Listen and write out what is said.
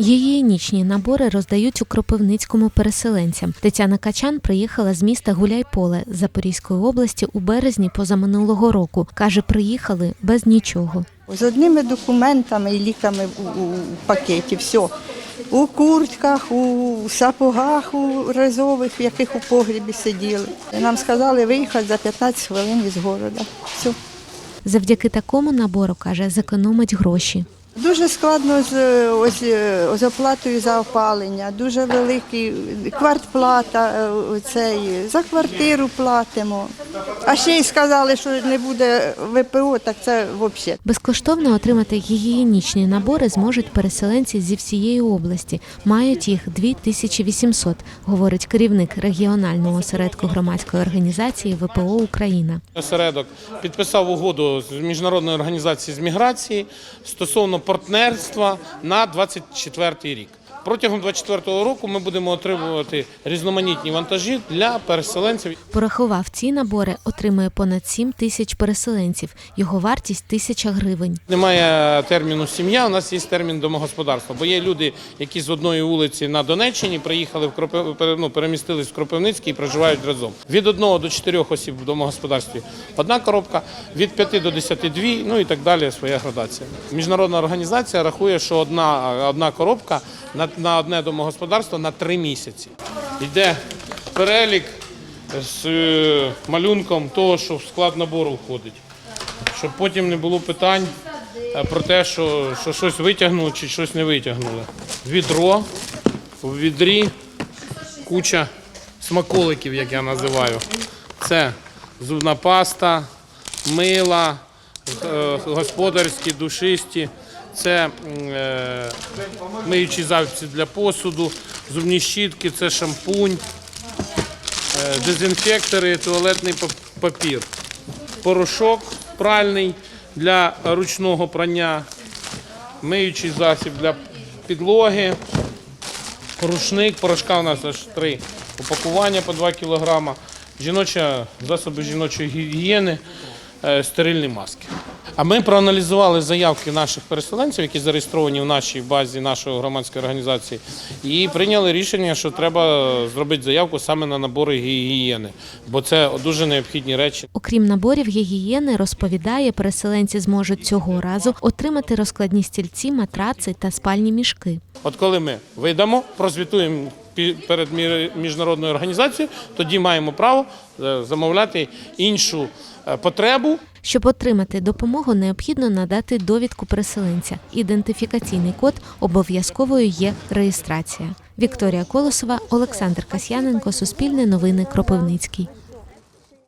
Гігієнічні набори роздають у Кропивницькому переселенцям. Тетяна Качан приїхала з міста Гуляйполе Запорізької області у березні позаминулого року. Каже, приїхали без нічого. З одними документами і ліками у, у пакеті, все. У куртках, у сапогах, у резових, в яких у погрібі сиділи. Нам сказали виїхати за 15 хвилин із города. Все. Завдяки такому набору каже, зекономить гроші. Дуже складно з, ось, е, з оплатою за опалення, дуже великий квартплата, е, оцей, за квартиру платимо. А ще й сказали, що не буде ВПО, так це взагалі. Безкоштовно отримати гігієнічні набори зможуть переселенці зі всієї області. Мають їх 2800, говорить керівник регіонального осередку громадської організації ВПО Україна. Осередок підписав угоду з міжнародною організацією з міграції стосовно партнерства на 24 рік. Протягом 24 року ми будемо отримувати різноманітні вантажі для переселенців. Порахував ці набори, отримує понад 7 тисяч переселенців. Його вартість тисяча гривень. Немає терміну сім'я, у нас є термін домогосподарства. Бо є люди, які з одної вулиці на Донеччині приїхали в Кропив... ну, перемістились в Кропивницький і проживають разом. Від одного до чотирьох осіб в домогосподарстві одна коробка, від п'яти до десяти дві, ну і так далі. Своя градація. Міжнародна організація рахує, що одна, одна коробка на, на одне домогосподарство на три місяці. Йде перелік з е, малюнком того, що в склад набору входить щоб потім не було питань е, про те, що, що щось витягнули чи щось не витягнули. Відро, в відрі куча смаколиків, як я називаю. Це зубна паста, мила, господарські, душисті, це е, миючі завці для посуду, зубні щітки, це шампунь, е, дезінфектори, туалетний папір. Порошок пральний для ручного прання, миючий засіб для підлоги, рушник, порошка у нас аж три. Упакування по 2 кг, жіноча, засоби жіночої гігієни, е, стерильні маски. А ми проаналізували заявки наших переселенців, які зареєстровані в нашій базі нашої громадської організації, і прийняли рішення, що треба зробити заявку саме на набори гігієни, бо це дуже необхідні речі. Окрім наборів гігієни, розповідає, переселенці зможуть цього разу отримати розкладні стільці, матраци та спальні мішки. От коли ми вийдемо, прозвітуємо перед мі- міжнародною організацією, тоді маємо право е, замовляти іншу е, потребу. Щоб отримати допомогу, необхідно надати довідку переселенця. Ідентифікаційний код обов'язковою є реєстрація. Вікторія Колосова, Олександр Касьяненко, Суспільне новини Кропивницький.